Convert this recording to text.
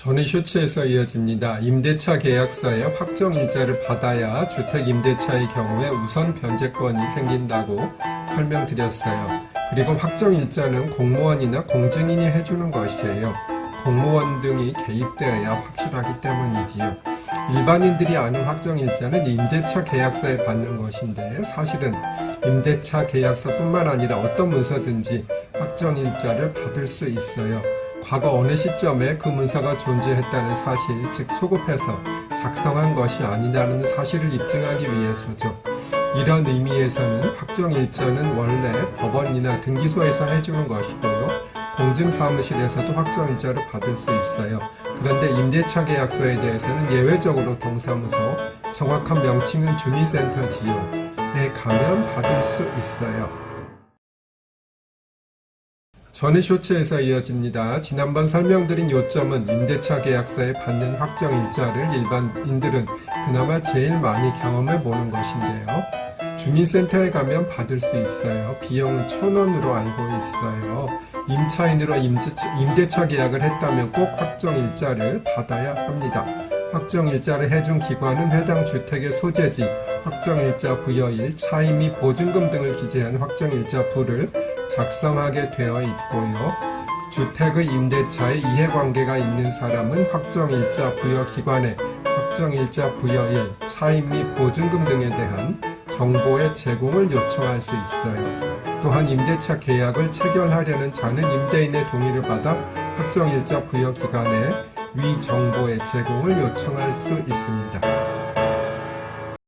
전의 쇼츠에서 이어집니다. 임대차 계약서에 확정 일자를 받아야 주택 임대차의 경우에 우선 변제권이 생긴다고 설명드렸어요. 그리고 확정 일자는 공무원이나 공증인이 해주는 것이에요. 공무원 등이 개입되어야 확실하기 때문이지요. 일반인들이 아는 확정 일자는 임대차 계약서에 받는 것인데 사실은 임대차 계약서뿐만 아니라 어떤 문서든지 확정 일자를 받을 수 있어요. 과거 어느 시점에 그 문서가 존재했다는 사실, 즉 소급해서 작성한 것이 아니라는 사실을 입증하기 위해서죠. 이런 의미에서는 확정일자는 원래 법원이나 등기소에서 해주는 것이고요. 공증사무실에서도 확정일자를 받을 수 있어요. 그런데 임대차 계약서에 대해서는 예외적으로 동사무소, 정확한 명칭은 주민센터 지요에 가면 받을 수 있어요. 전의 쇼츠에서 이어집니다. 지난번 설명드린 요점은 임대차 계약서에 받는 확정 일자를 일반인들은 그나마 제일 많이 경험해 보는 것인데요. 주민센터에 가면 받을 수 있어요. 비용은 천 원으로 알고 있어요. 임차인으로 임대차, 계약을 했다면 꼭 확정 일자를 받아야 합니다. 확정 일자를 해준 기관은 해당 주택의 소재지, 확정 일자 부여일, 차임 및 보증금 등을 기재한 확정 일자 부를 작성하게 되어 있고요. 주택의 임대차에 이해관계가 있는 사람은 확정일자 부여 기관에 확정일자 부여일, 차임 및 보증금 등에 대한 정보의 제공을 요청할 수 있어요. 또한 임대차 계약을 체결하려는 자는 임대인의 동의를 받아 확정일자 부여 기관에 위 정보의 제공을 요청할 수 있습니다.